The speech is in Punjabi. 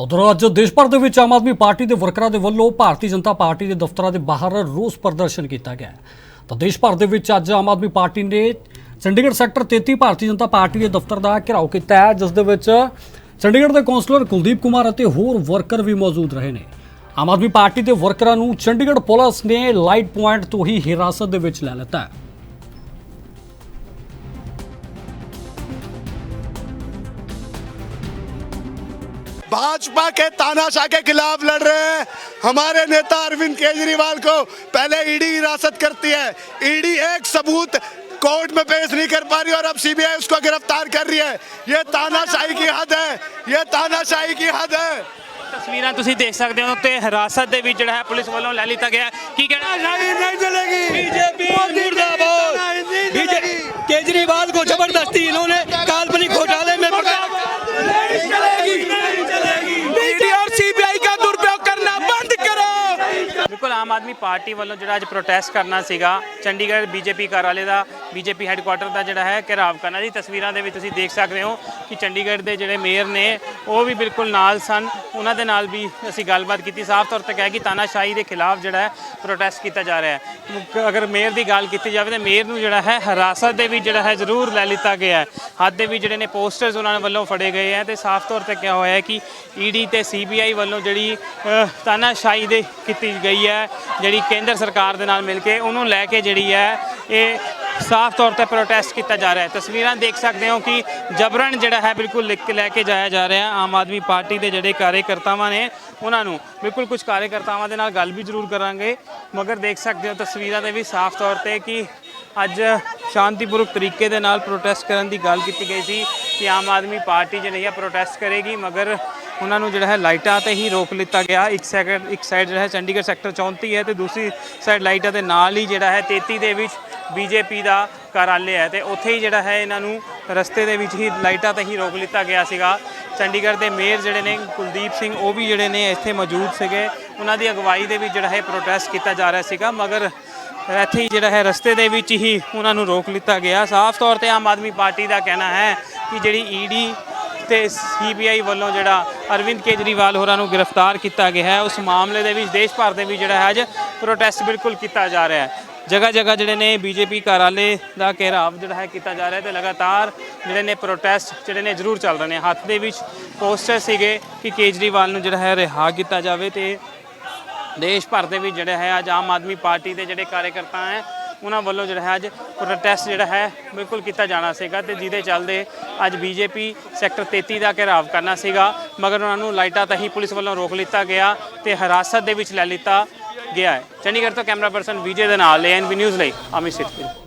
ਉਧਰ ਅੱਜ ਦੇਸ਼ ਭਰ ਦੇ ਵਿੱਚ ਆਮ ਆਦਮੀ ਪਾਰਟੀ ਦੇ ਵਰਕਰਾਂ ਦੇ ਵੱਲੋਂ ਭਾਰਤੀ ਜਨਤਾ ਪਾਰਟੀ ਦੇ ਦਫ਼ਤਰਾਂ ਦੇ ਬਾਹਰ ਰੋਸ ਪ੍ਰਦਰਸ਼ਨ ਕੀਤਾ ਗਿਆ ਤਾਂ ਦੇਸ਼ ਭਰ ਦੇ ਵਿੱਚ ਅੱਜ ਆਮ ਆਦਮੀ ਪਾਰਟੀ ਨੇ ਚੰਡੀਗੜ੍ਹ ਸੈਕਟਰ 33 ਭਾਰਤੀ ਜਨਤਾ ਪਾਰਟੀ ਦੇ ਦਫ਼ਤਰ ਦਾ ਘਿਰਾਓ ਕੀਤਾ ਹੈ, ਜਿਸ ਦੇ ਵਿੱਚ ਚੰਡੀਗੜ੍ਹ ਦੇ ਕੌਂਸਲਰ ਕੁਲਦੀਪ ਕੁਮਾਰ ਅਤੇ ਹੋਰ ਵਰਕਰ ਵੀ ਮੌਜੂਦ ਰਹੇ ਨੇ। ਆਮ ਆਦਮੀ ਪਾਰਟੀ ਦੇ ਵਰਕਰਾਂ ਨੂੰ ਚੰਡੀਗੜ੍ਹ ਪੁਲਿਸ ਨੇ ਲਾਈਟ ਪੁਆਇੰਟ ਤੋਂ ਹੀ ਹਿਰਾਸਤ ਦੇ ਵਿੱਚ ਲੈ ਲਿੱਤਾ ਹੈ। भाजपा के तानाशाह के खिलाफ लड़ रहे हैं हमारे नेता अरविंद केजरीवाल को पहले ईडी हिरासत करती है ईडी एक सबूत कोर्ट में पेश नहीं कर पा रही और अब सीबीआई उसको गिरफ्तार कर रही है ये तानाशाही की हद है ये तानाशाही की हद है ਤਸਵੀਰਾਂ ਤੁਸੀਂ ਦੇਖ ਸਕਦੇ ਹੋ ਤੇ ਹਿਰਾਸਤ ਦੇ ਵਿੱਚ ਜਿਹੜਾ ਹੈ ਪੁਲਿਸ ਵੱਲੋਂ ਲੈ ਲਿੱਤਾ ਗਿਆ ਹੈ। ਕੀ ਕਹਿਣਾ नहीं चलेगी बीजेपी मुर्दाबाद बीजेपी केजरीवाल को जबरदस्ती इन्होंने काल्पनिक घोटाले में पकड़ा नहीं चलेगी नहीं चलेगी ਬਿਲਕੁਲ ਆਮ ਆਦਮੀ ਪਾਰਟੀ ਵੱਲੋਂ ਜਿਹੜਾ ਅੱਜ ਪ੍ਰੋਟੈਸਟ ਕਰਨਾ ਸੀਗਾ, ਚੰਡੀਗੜ੍ਹ ਬੀਜੇਪੀ ਕਾਰਆਲੇ ਦਾ, ਬੀਜੇਪੀ ਹੈੱਡਕੁਆਟਰ ਦਾ ਜਿਹੜਾ ਹੈ ਘਿਰਾਵ ਕਰਨਾ। ਜੀ ਤਸਵੀਰਾਂ ਦੇ ਵਿੱਚ ਤੁਸੀਂ ਦੇਖ ਸਕਦੇ ਹੋ ਕਿ ਚੰਡੀਗੜ੍ਹ ਦੇ ਜਿਹੜੇ ਮੇਅਰ ਨੇ, ਉਹ ਵੀ ਬਿਲਕੁਲ ਨਾਲ ਸਨ। ਉਹਨਾਂ ਦੇ ਨਾਲ ਵੀ ਅਸੀਂ ਗੱਲਬਾਤ ਕੀਤੀ। ਸਾਫ਼ ਤੌਰ ਤੇ ਕਿਹਾ ਕਿ ਤਾਨਾਸ਼ਾਹੀ ਦੇ ਖਿਲਾਫ ਜਿਹੜਾ ਹੈ ਪ੍ਰੋਟੈਸਟ ਕੀਤਾ ਜਾ ਰਿਹਾ ਹੈ। ਅਗਰ ਮੇਅਰ ਦੀ ਗੱਲ ਕੀਤੀ ਜਾਵੇ ਤਾਂ ਮੇਅਰ ਨੂੰ ਜਿਹੜਾ ਹੈ ਹਿਰਾਸਤ ਦੇ ਵਿੱਚ ਜਿਹੜਾ ਹੈ ਜ਼ਰੂਰ ਲੈ ਲਿੱਤਾ ਗਿਆ ਹੈ। ਹੱਥ ਦੇ ਵਿੱਚ ਜਿਹੜੇ ਨੇ ਪੋਸਟਰਸ ਉਹਨਾਂ ਵੱਲੋਂ ਫੜੇ ਗਏ ਹੈ ਤੇ ਸਾਫ਼ ਤੌਰ ਤੇ ਕਿਹਾ ਹੋਇਆ ਹੈ ਕਿ ਈਡੀ ਤੇ ਸੀਬੀਆਈ ਵੱਲੋਂ ਜਿਹੜੀ ਤਾਨਾਸ਼ਾਹੀ ਦੇ ਕੀਤੀ ਗਈ ਹੈ। ਜਿਹੜੀ ਕੇਂਦਰ ਸਰਕਾਰ ਦੇ ਨਾਲ ਮਿਲ ਕੇ ਉਹਨੂੰ ਲੈ ਕੇ ਜਿਹੜੀ ਹੈ, ਇਹ ਸਾਫ਼ ਤੌਰ ਤੇ ਪ੍ਰੋਟੈਸਟ ਕੀਤਾ ਜਾ ਰਿਹਾ ਹੈ। ਤਸਵੀਰਾਂ ਦੇਖ ਸਕਦੇ ਹੋ ਕਿ ਜਬਰਨ ਜਿਹੜਾ ਹੈ, ਬਿਲਕੁਲ ਲਿਖ ਕੇ ਲੈ ਕੇ ਜਾਇਆ ਜਾ ਰਿਹਾ ਆਮ ਆਦਮੀ ਪਾਰਟੀ ਦੇ ਜਿਹੜੇ ਕਾਰਜਕਰਤਾਵਾਂ ਨੇ, ਉਹਨਾਂ ਨੂੰ ਬਿਲਕੁਲ ਕੁਝ ਕਾਰਜਕਰਤਾਵਾਂ ਦੇ ਨਾਲ ਗੱਲ ਵੀ ਜ਼ਰੂਰ ਕਰਾਂਗੇ। ਮਗਰ ਦੇਖ ਸਕਦੇ ਹੋ ਤਸਵੀਰਾਂ ਦੇ ਵੀ ਸਾਫ਼ ਤੌਰ ਤੇ ਕਿ ਅੱਜ ਸ਼ਾਂਤੀਪੂਰਵਕ ਤਰੀਕੇ ਦੇ ਨਾਲ ਪ੍ਰੋਟੈਸਟ ਕਰਨ ਦੀ ਗੱਲ ਕੀਤੀ ਗਈ ਸੀ ਕਿ ਆਮ ਆਦਮੀ ਪਾਰਟੀ ਜਿਹੜੀ ਹੈ ਪ੍ਰੋਟੈਸਟ ਕਰੇਗੀ। ਮਗਰ ਉਹਨਾਂ ਨੂੰ ਜਿਹੜਾ ਹੈ ਲਾਈਟਾਂ ਤੇ ਹੀ ਰੋਕ ਲਿੱਤਾ ਗਿਆ। ਇੱਕ ਸੈਕਟਰ ਇੱਕ ਸਾਈਡ ਜਿਹੜਾ ਹੈ ਚੰਡੀਗੜ੍ਹ ਸੈਕਟਰ 34 ਹੈ ਤੇ ਦੂਸਰੀ ਸਾਈਡ ਲਾਈਟਾਂ ਦੇ ਨਾਲ ਹੀ ਜਿਹੜਾ ਹੈ 33 ਦੇ ਵਿੱਚ ਬੀਜੇਪੀ ਦਾ ਕਾਰਆਲੇ ਹੈ ਤੇ ਉੱਥੇ ਹੀ ਜਿਹੜਾ ਹੈ ਇਹਨਾਂ ਨੂੰ ਰਸਤੇ ਦੇ ਵਿੱਚ ਹੀ ਲਾਈਟਾਂ ਤੇ ਹੀ ਰੋਕ ਲਿੱਤਾ ਗਿਆ ਸੀਗਾ। ਚੰਡੀਗੜ੍ਹ ਦੇ ਮੇਅਰ ਜਿਹੜੇ ਨੇ ਕੁਲਦੀਪ ਸਿੰਘ, ਉਹ ਵੀ ਜਿਹੜੇ ਨੇ ਇੱਥੇ ਮੌਜੂਦ ਸੀਗੇ। ਉਹਨਾਂ ਦੀ ਅਗਵਾਈ ਦੇ ਵਿੱਚ ਜਿਹੜਾ ਹੈ ਪ੍ਰੋਟੈਸਟ ਕੀਤਾ ਜਾ ਰਿਹਾ ਸੀਗਾ, ਮਗਰ ਇੱਥੇ ਹੀ ਜਿਹੜਾ ਹੈ ਰਸਤੇ ਦੇ ਵਿੱਚ ਹੀ ਉਹਨਾਂ ਨੂੰ ਰੋਕ ਲਿੱਤਾ ਗਿਆ। ਸਾਫ਼ ਤੌਰ ਤੇ ਆਮ ਆਦਮੀ ਪਾਰਟੀ ਦਾ ਕਹਿਣਾ ਹੈ ਕਿ ਜਿਹੜੀ ਈਡੀ ਤੇ ਸੀਬੀਆਈ ਵੱਲੋਂ ਜਿਹੜਾ ਅਰਵਿੰਦ ਕੇਜਰੀਵਾਲ ਹੋਰਾਂ ਨੂੰ ਗ੍ਰਿਫਤਾਰ ਕੀਤਾ ਗਿਆ ਹੈ। ਉਸ ਮਾਮਲੇ ਦੇ ਵਿੱਚ ਦੇਸ਼ ਭਰ ਦੇ ਵਿੱਚ ਜਿਹੜਾ ਹੈ ਅੱਜ ਪ੍ਰੋਟੈਸਟ ਬਿਲਕੁਲ ਕੀਤਾ ਜਾ ਰਿਹਾ ਹੈ। ਜਗ੍ਹਾ ਜਗ੍ਹਾ ਜਿਹੜੇ ਨੇ ਬੀਜੇਪੀ ਕਾਰਆਲੇ ਦਾ ਘੇਰਾਵ ਜਿਹੜਾ ਹੈ ਕੀਤਾ ਜਾ ਰਿਹਾ ਹੈ ਤੇ ਲਗਾਤਾਰ ਜਿਹੜੇ ਨੇ ਪ੍ਰੋਟੈਸਟ ਜਿਹੜੇ ਨੇ ਜ਼ਰੂਰ ਚੱਲ ਰਹੇ ਨੇ। ਹੱਥ ਦੇ ਵਿੱਚ ਪੋਸਟਰ ਸੀਗੇ ਕਿ ਕੇਜਰੀਵਾਲ ਨੂੰ ਜਿਹੜਾ ਹੈ ਰਿਹਾ ਕੀਤਾ ਜਾਵੇ ਤੇ ਦੇਸ਼ ਭਰ ਦੇ ਵਿੱਚ ਜਿਹੜਾ ਹੈ ਅੱਜ ਆਮ ਆਦਮੀ ਪਾਰਟੀ ਦੇ ਜਿਹੜੇ ਕਾਰਜਕਰਤਾ ਹੈ ਉਹਨਾਂ ਵੱਲੋਂ ਜਿਹੜਾ ਹੈ ਅੱਜ ਪ੍ਰੋਟੈਸਟ ਜਿਹੜਾ ਹੈ ਬਿਲਕੁਲ ਕੀਤਾ ਜਾਣਾ ਸੀਗਾ ਤੇ ਜਿਹਦੇ ਚੱਲਦੇ ਅੱਜ ਬੀਜੇਪੀ ਸੈਕਟਰ 33 ਦਾ ਘਿਰਾਵ ਕਰਨਾ ਸੀਗਾ, ਮਗਰ ਉਹਨਾਂ ਨੂੰ ਲਾਈਟਾਂ ਤਾਂ ਹੀ ਪੁਲਿਸ ਵੱਲੋਂ ਰੋਕ ਲਿੱਤਾ ਗਿਆ ਤੇ ਹਿਰਾਸਤ ਦੇ ਵਿੱਚ ਲੈ ਲਿੱਤਾ ਗਿਆ ਹੈ। ਚੰਡੀਗੜ੍ਹ ਤੋਂ ਕੈਮਰਾ ਪਰਸਨ ਵਿਜੇ ਦੇ ਨਾਲ ਐਨਬੀ ਨਿਊਜ਼ ਲਈ ਅਮਿਤ ਸਿੱਧੂ